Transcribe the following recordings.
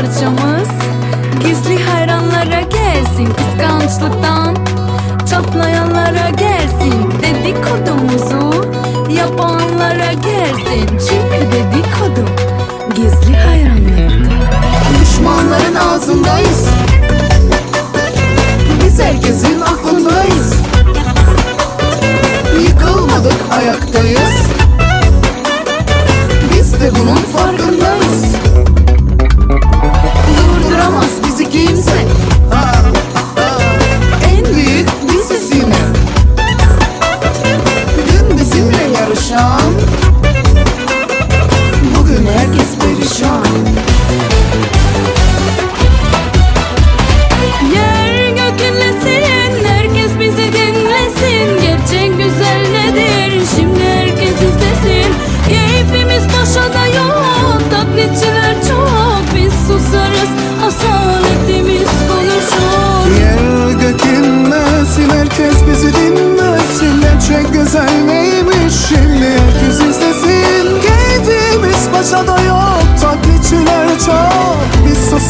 parçamız. Gizli hayranlara gelsin kıskançlıktan. Çatlayanlara gelsin dedikodumuzu. Yapanlara gelsin çünkü dedikodu Gizli hayranlarda Düşmanların ağzındayız. kimse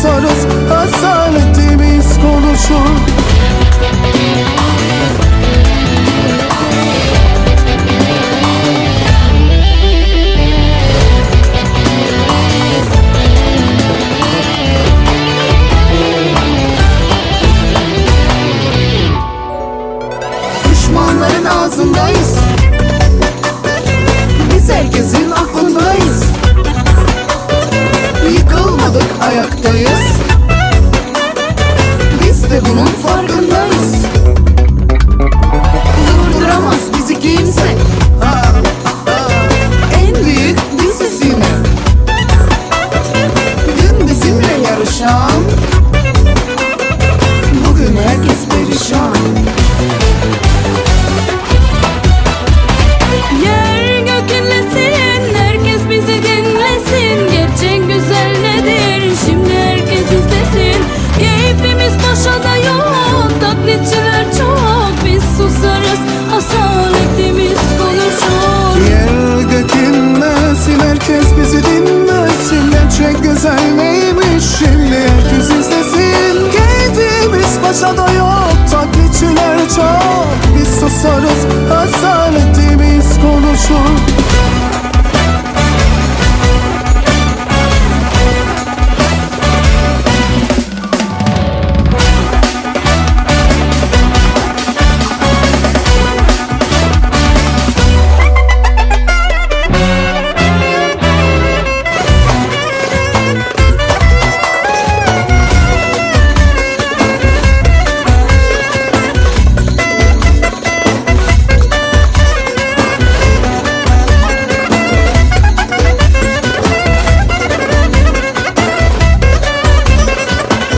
sarız Asaletimiz konuşur. ayaktayız Biz de bunun farkındayız. güzel neymiş şimdi? Herkes izlesin. Keyfimiz paşada yok Taklitçiler çok Biz susarız Asaletimiz konuşur.